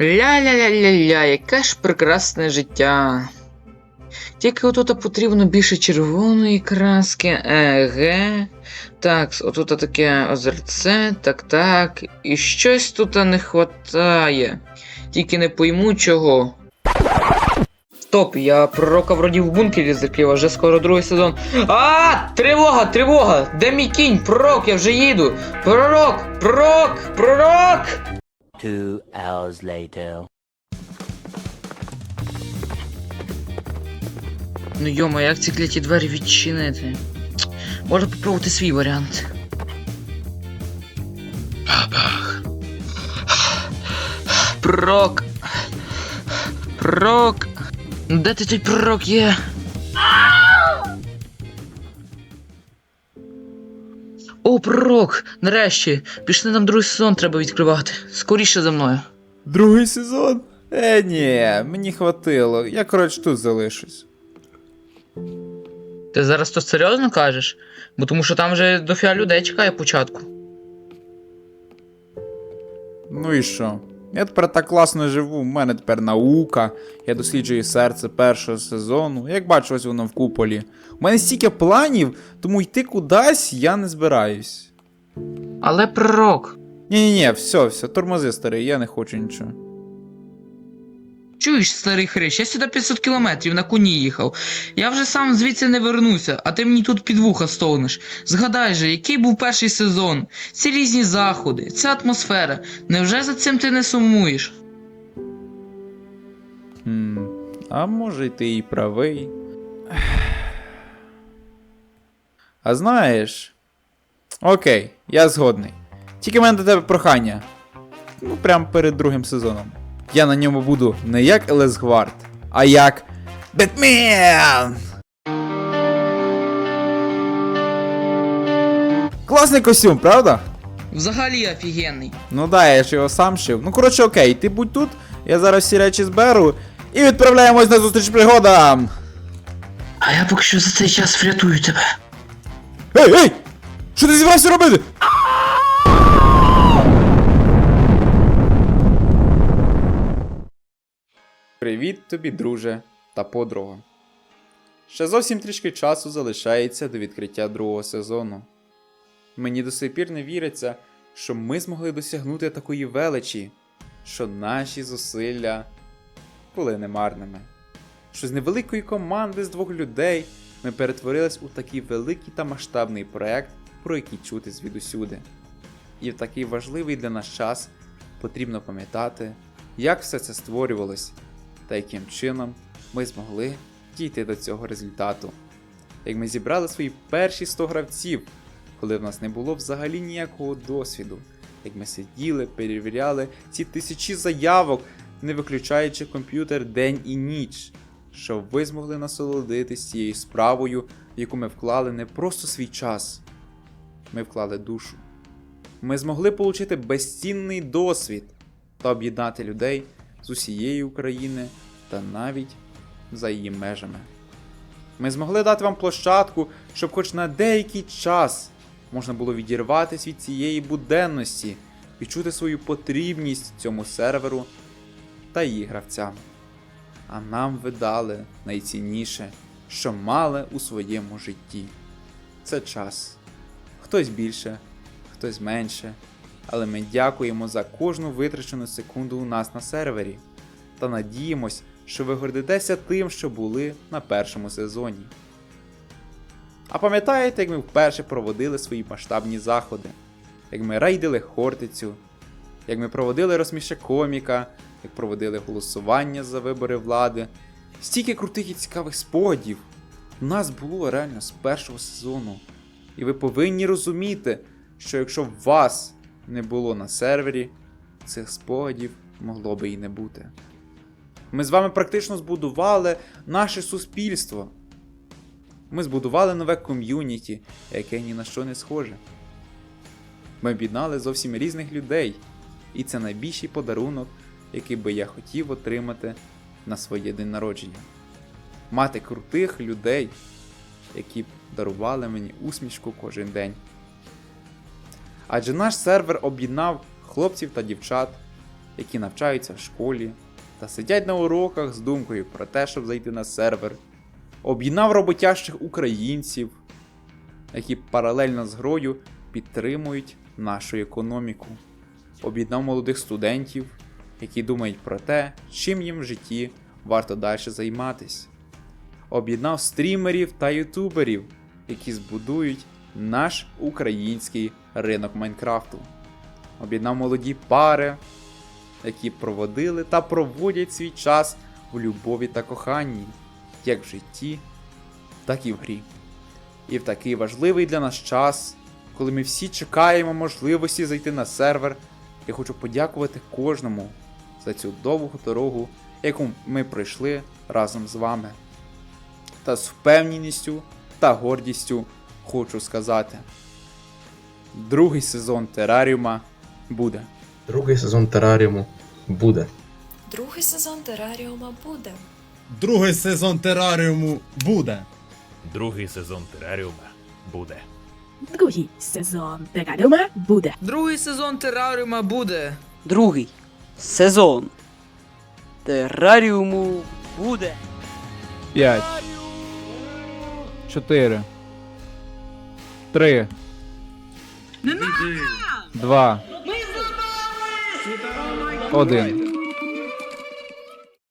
Ля-ля-ля-ля-ля, яке ж прекрасне життя. Тільки отут потрібно більше червоної краски, еге. Так, отут таке озерце, так, так. І щось тут не хватає. Тільки не пойму чого. Стоп, я пророка вроді в бункері закрив, а вже скоро другий сезон. А, тривога, тривога! Де мій кінь? Пророк, я вже їду! Пророк! Пророк! Пророк! Two hours later. Ну йома, як ці кляті двері відчинити? Можна попробувати свій варіант. Пророк! Пророк! Де ти той пророк є? О, пророк! Нарешті! Пішли нам другий сезон треба відкривати. Скоріше за мною. Другий сезон? Е, ні, мені хватило. Я, коротше, тут залишусь. Ти зараз то серйозно кажеш? Бо тому що там вже дофіга людей чекає початку. Ну і що? Я тепер так класно живу, в мене тепер наука, я досліджую серце першого сезону. Як бачу, ось воно в куполі. У мене стільки планів, тому йти кудись я не збираюсь. Але пророк. Ні-ні-ні, все, все, тормози старий, я не хочу нічого. Чуєш, старий хрещ, я сюди 500 кілометрів на коні їхав. Я вже сам звідси не вернуся, а ти мені тут під вуха стогнеш. Згадай же, який був перший сезон, ці різні заходи, ця атмосфера. Невже за цим ти не сумуєш? Хм, а може ти і правий. А знаєш. Окей, я згодний. Тільки в мене до тебе прохання. Ну, прямо перед другим сезоном. Я на ньому буду не як Елес Гвард, а як Бетмен! Класний костюм, правда? Взагалі офігенний. Ну да, я ж його сам шив. Ну коротше, окей, ти будь тут, я зараз всі речі зберу і відправляємось на зустріч пригодам. А я поки що за цей час врятую тебе. Ей, ей! Що ти зібрався робити? Привіт тобі, друже та подруга. Ще зовсім трішки часу залишається до відкриття другого сезону. Мені до сих пір не віриться, що ми змогли досягнути такої величі, що наші зусилля були немарними. Що з невеликої команди з двох людей ми перетворились у такий великий та масштабний проект, про який чути звідусюди. І в такий важливий для нас час потрібно пам'ятати, як все це створювалось та яким чином ми змогли дійти до цього результату. Як ми зібрали свої перші 100 гравців, коли в нас не було взагалі ніякого досвіду, як ми сиділи, перевіряли ці тисячі заявок, не виключаючи комп'ютер день і ніч, щоб ви змогли насолодитись цією справою, в яку ми вклали не просто свій час, ми вклали душу. Ми змогли отримати безцінний досвід та об'єднати людей з усієї України та навіть за її межами. Ми змогли дати вам площадку, щоб хоч на деякий час можна було відірватися від цієї буденності, відчути свою потрібність цьому серверу та її гравцям. А нам ви дали найцінніше, що мали у своєму житті. Це час. Хтось більше, хтось менше. Але ми дякуємо за кожну витрачену секунду у нас на сервері та надіємось, що ви гордитеся тим, що були на першому сезоні. А пам'ятаєте, як ми вперше проводили свої масштабні заходи, як ми рейдили Хортицю, як ми проводили розміща коміка, як проводили голосування за вибори влади. Стільки крутих і цікавих спогадів у нас було реально з першого сезону. І ви повинні розуміти, що якщо вас не було на сервері, цих спогадів могло би і не бути. Ми з вами практично збудували наше суспільство. Ми збудували нове ком'юніті, яке ні на що не схоже. Ми об'єднали зовсім різних людей, і це найбільший подарунок, який би я хотів отримати на своє день народження. Мати крутих людей, які б дарували мені усмішку кожен день. Адже наш сервер об'єднав хлопців та дівчат які навчаються в школі та сидять на уроках з думкою про те, щоб зайти на сервер. Об'єднав роботящих українців, які паралельно з грою підтримують нашу економіку. Об'єднав молодих студентів, які думають про те, чим їм в житті варто далі займатись. Об'єднав стрімерів та ютуберів, які збудують наш український ринок Майнкрафту. Об'єднав молоді пари, які проводили та проводять свій час в любові та коханні, як в житті, так і в грі. І в такий важливий для нас час, коли ми всі чекаємо можливості зайти на сервер, я хочу подякувати кожному за цю довгу дорогу, яку ми пройшли разом з вами. Та з впевненістю та гордістю хочу сказати: другий сезон тераріума буде. Другий сезон тераріуму буде. Другий сезон тераріума буде. Другий сезон тераріуму буде. Другий сезон тераріума буде. Другий сезон Тераріума буде. Другий сезон тераріума буде. Другий сезон тераріуму буде. 5 4 3 2 1